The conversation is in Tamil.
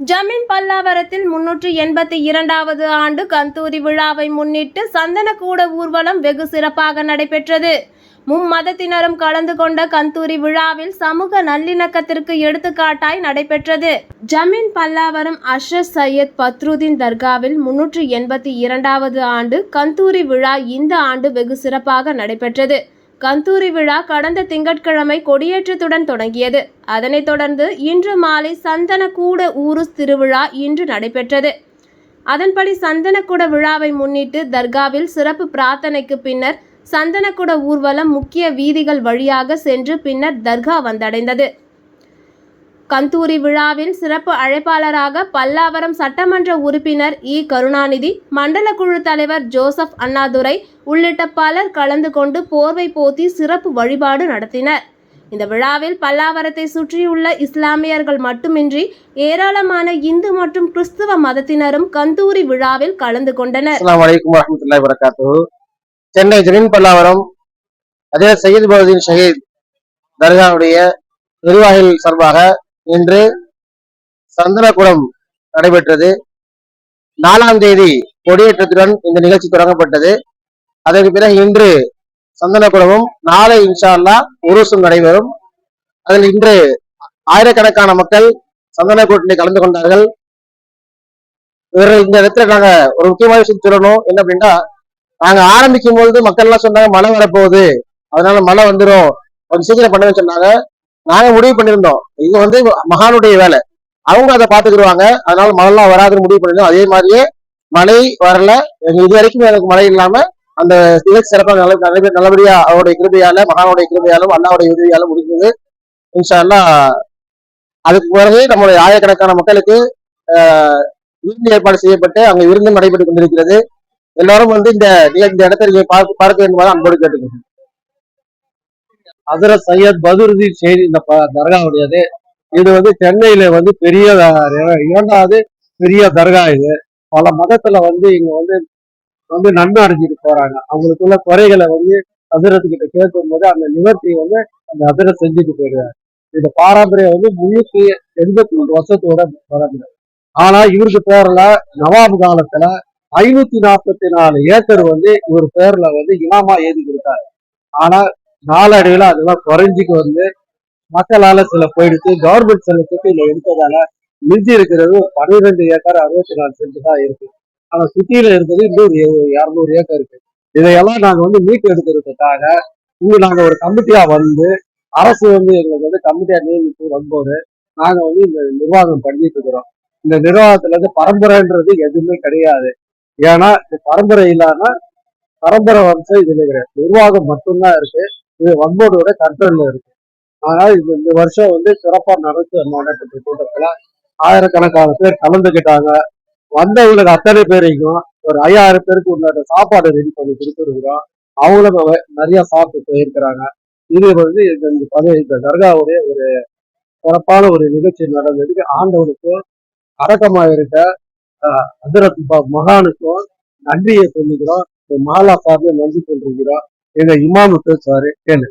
ஜமீன் பல்லாவரத்தில் முன்னூற்று எண்பத்தி இரண்டாவது ஆண்டு கந்தூரி விழாவை முன்னிட்டு சந்தனக்கூட ஊர்வலம் வெகு சிறப்பாக நடைபெற்றது. மும்மதத்தினரும் கலந்து கொண்ட கந்தூரி விழாவில் சமூக நல்லிணக்கத்திற்கு எடுத்துக்காட்டாய் நடைபெற்றது. ஜமீன் பல்லாவரம் அஷ்ரப் சையத் பத்ருதீன் தர்காவில் முன்னூற்று எண்பத்தி இரண்டாவது ஆண்டு கந்தூரி விழா இந்த ஆண்டு வெகு சிறப்பாக நடைபெற்றது. கந்தூரி விழா கடந்த திங்கட்கிழமை கொடியேற்றத்துடன் தொடங்கியது. அதனைத் தொடர்ந்து இன்று மாலை சந்தனக்கூட ஊருஸ் திருவிழா இன்று நடைபெற்றது. அதன்படி சந்தனக்கூட விழாவை முன்னிட்டு தர்காவில் சிறப்பு பிரார்த்தனைக்கு பின்னர் சந்தனக்கூட ஊர்வலம் முக்கிய வீதிகள் வழியாக சென்று பின்னர் தர்கா வந்தடைந்தது. கந்தூரி விழாவில் சிறப்பு அழைப்பாளராக பல்லாவரம் சட்டமன்ற உறுப்பினர் இ. கருணாநிதி மண்டல குழு தலைவர் ஜோசப் அண்ணாதுரை உள்ளிட்ட பலர் கலந்து கொண்டு போர்வை போத்தி சிறப்பு வழிபாடு நடத்தினர். இந்த விழாவில் பல்லாவரத்தை சுற்றியுள்ள இஸ்லாமியர்கள் மட்டுமின்றி ஏராளமான இந்து மற்றும் கிறிஸ்துவ மதத்தினரும் கந்தூரி விழாவில் கலந்து கொண்டனர். சென்னை ஜெனின் பல்லாவரம் அதே சையத் பகுதியின் ஷஹீத் தர்காவுடைய நிர்வாகிகள் சார்பாக இன்று சந்தனக்குடம் நடைபெற்றது. நாலாம் தேதி கொடியேற்றத்துடன் இந்த நிகழ்ச்சி தொடங்கப்பட்டது. அதற்கு பிறகு இன்று சந்தனக்குடமும் நாளை இன்ஷா அல்லாஹ் உருசும் நடைபெறும். அதில் இன்று ஆயிரக்கணக்கான மக்கள் சந்தனக்கூட்டில் கலந்து கொண்டார்கள். இவர்கள் இந்த இடத்துல நாங்க ஒரு முக்கியமான விஷயம் சொல்லணும். என்ன அப்படின்னா நாங்க ஆரம்பிக்கும் பொழுது மக்கள் எல்லாம் சொன்னாங்க மழை வரப்போகுது. அதனால மழை வந்துடும் கொஞ்சம் சீக்கிரம் பண்ணுன்னு சொன்னாங்க. நாங்க முடிவு பண்ணியிருந்தோம். இது வந்து மகானுடைய வேலை. அவங்க அதை பாத்துக்கிடுவாங்க அதனால மழைலாம் வராதுன்னு முடிவு பண்ணிருந்தோம் அதே மாதிரியே மழை வரல. இது வரைக்கும் எனக்கு மழை இல்லாம அந்த நிகழ்ச்சி சிறப்பாக நல்ல நல்ல- நல்லபடியா அவருடைய கிருபையால மகானுடைய கிருபையாலும் அண்ணாவுடைய உதவியாலும் முடிஞ்சது. இன்ஷா அதுக்கு பிறகு நம்மளுடைய ஆயிரக்கணக்கான மக்களுக்கு விருந்து ஏற்பாடு செய்யப்பட்டு அங்கு விருந்து நடைபெற்றுக் கொண்டிருக்கிறது. எல்லாரும் வந்து இந்த இந்த இடத்தை நீங்க பார்க்க பார்க்க வேண்டும் அன்போடு கேட்டுக்கணும் அதர சையத் பதுருதீன் செய்தி இந்த ப- தர்காவுடையது. இது வந்து சென்னையில வந்து பெரிய இரண்டாவது பெரிய தர்கா இது. பல மதத்துல வந்து இங்க வந்து வந்து நன்மை அடைஞ்சிட்டு போறாங்க. அவங்களுக்குள்ள குறைகளை வந்து அதிரத்து கிட்ட கேட்கும் போது அந்த நிவர்த்தி வந்து அந்த அதிர செஞ்சுட்டு போயிடுவாரு. இந்த பாரம்பரியம் வந்து முன்னூத்தி எண்பத்தி மூணு வருஷத்தோட பாரம்பரியம் ஆனா இவருக்கு பேர்ல நவாப் காலத்துல ஐநூத்தி நாற்பத்தி நாலு ஏக்கர் வந்து இவர் பேர்ல வந்து இமாமா எழுதி கொடுத்தாரு. ஆனா நாளடைவில் அதெல்லாம் குறைஞ்சிக்கு வந்து மக்களால சில போயிடுச்சு. கவர்மெண்ட் சில திட்டம் எடுத்ததால மிஞ்சி இருக்கிறது பன்னிரெண்டு ஏக்கர் அறுபத்தி நாலு சென்ட் தான் இருக்கு. ஆனா சிட்டியில இருக்கிறது இன்னொரு இரநூறு ஏக்கர் இருக்கு. இதையெல்லாம் நாங்க வந்து மீட்டு எடுக்கிறதுக்காக இங்க நாங்க ஒரு கமிட்டியா வந்து அரசு வந்து எங்களுக்கு வந்து கமிட்டியா நியமித்து வரும்போது நாங்க வந்து இந்த நிர்வாகம் பண்ணிட்டு இருக்கிறோம். இந்த நிர்வாகத்துல இருந்து பரம்பரைன்றது எதுவுமே கிடையாது. ஏன்னா இந்த பரம்பரை இல்லாம பரம்பரை வம்சம் இதுல கிடையாது. நிர்வாகம் மட்டும்தான் இருக்கு. இது வன்போர்டோட கண்ட்ரோல்ல இருக்கு. ஆனால் இது இந்த வருஷம் வந்து சிறப்பா நடத்து நடைபெற்ற கூட்டத்துல ஆயிரக்கணக்கான பேர் கலந்துக்கிட்டாங்க. வந்தவங்களுக்கு அத்தனை பேரையும் ஒரு ஐயாயிரம் பேருக்கு உண்டான சாப்பாடு ரெடி பண்ணி கொடுத்துருக்குறோம். அவங்களும் நிறைய சாப்பிட்டு போயிருக்கிறாங்க. இது வந்து இந்த இந்த இந்த தர்காவுடைய ஒரு சிறப்பான ஒரு நிகழ்ச்சி நடந்ததுக்கு ஆண்டவனுக்கும் அடக்கமாக இருக்க அதிரத் மகானுக்கும் நன்றியை சொல்லிக்கிறோம் இந்த மாலா சார்ந்து நன்றி சொல்லிருக்கிறோம் எங்க இமாமுக்கு சாரு கேளு